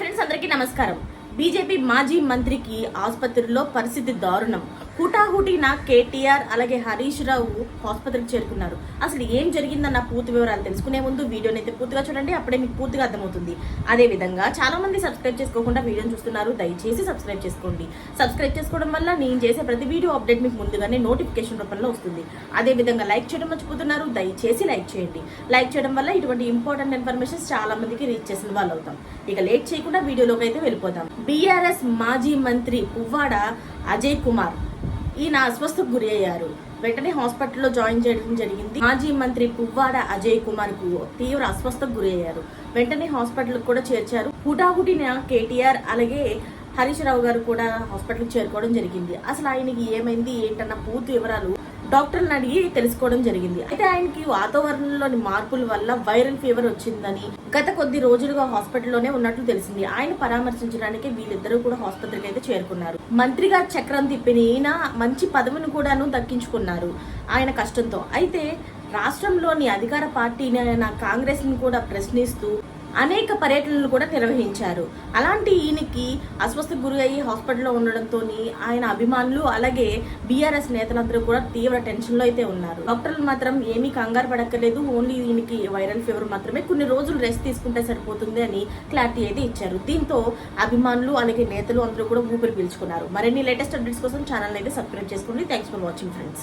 Friends అందరికీ నమస్కారం. BJP మాజీ మంత్రికి ఆసుపత్రిలో పరిస్థితి దారుణం. హుటాహుటిన కేటీఆర్ అలాగే హరీష్ రావు ఆసుపత్రికి చేరుకున్నారు. అసలు ఏం జరిగిందన్న పూర్తి వివరాలు తెలుసుకునే ముందు వీడియోని అయితే పూర్తిగా చూడండి అప్పుడే మీకు పూర్తిగా అర్థమవుతుంది. అదే విధంగా చాలా మంది సబ్స్క్రైబ్ చేసుకోకుండా వీడియోని చూస్తున్నారు దయచేసి సబ్స్క్రైబ్ చేసుకోండి. సబ్స్క్రైబ్ చేసుకోవడం వల్ల నేను చేసే ప్రతి వీడియో అప్డేట్ మీకు ముందుగానే నోటిఫికేషన్ రూపంలో వస్తుంది. అదే విధంగా లైక్ చేయడం మర్చిపోతున్నారు దయచేసి లైక్ చేయండి. లైక్ చేయడం వల్ల ఇటువంటి ఇంపార్టెంట్ ఇన్ఫర్మేషన్ చాలా మందికి రీచ్ చేసిన వాళ్ళు అవుతాం ఇక లేట్ చేయకుండా వీడియోలోకి అయితే వెళ్ళిపోతాం బీఆర్ఎస్ మాజీ మంత్రి పువ్వాడ అజయ్ కుమార్. ఈయన అస్వస్థకు గురి అయ్యారు. వెంటనే హాస్పిటల్లో జాయిన్ చేయడం జరిగింది. మాజీ మంత్రి పువ్వాడ అజయ్ కుమార్కు తీవ్ర అస్వస్థకు గురి అయ్యారు. వెంటనే హాస్పిటల్ కూడా చేర్చారు. హుటాహుటిన కేటీఆర్ అలాగే హరీష్ రావు గారు కూడా హాస్పిటల్కి చేరుకోవడం జరిగింది. అసలు ఆయనకి ఏమైంది? ఏంటన్న పూర్తి వివరాలు డాక్టర్ని అడిగి తెలుసుకోవడం జరిగింది. అయితే ఆయనకి వాతావరణంలోని మార్పుల వల్ల వైరల్ ఫీవర్ వచ్చిందని గత కొద్ది రోజులుగా హాస్పిటల్లోనే ఉన్నట్లు తెలిసింది. ఆయన పరామర్శించడానికి వీళ్ళిద్దరూ కూడా హాస్పిటల్కి అయితే చేరుకున్నారు. మంత్రిగా చక్రం తిప్పిన ఈయన మంచి పదవిని కూడాను దక్కించుకున్నారు ఆయన కష్టంతో. అయితే రాష్ట్రంలోని అధికార పార్టీని ఆయన కాంగ్రెస్ని కూడా ప్రశ్నిస్తూ అనేక పర్యటనలు కూడా నిర్వహించారు. అలాంటి ఈయనకి అస్వస్థకు గురి అయ్యి హాస్పిటల్లో ఉండడంతో ఆయన అభిమానులు అలాగే బీఆర్ఎస్ నేతలందరూ కూడా తీవ్ర టెన్షన్లో అయితే ఉన్నారు. డాక్టర్లు మాత్రం ఏమీ కంగారు పడక్కర్లేదు. ఓన్లీ ఈయనకి వైరల్ ఫీవర్ మాత్రమే. కొన్ని రోజులు రెస్ట్ తీసుకుంటే సరిపోతుంది అని క్లారిటీ అయితే ఇచ్చారు. దీంతో అభిమానులు అలాగే నేతలు అందరూ కూడా ఊపిరి పీల్చుకున్నారు. మరిన్ని లేటెస్ట్ అప్డేట్స్ కోసం ఛానల్ అయితే సబ్స్క్రైబ్ చేసుకోండి. Thanks for watching friends.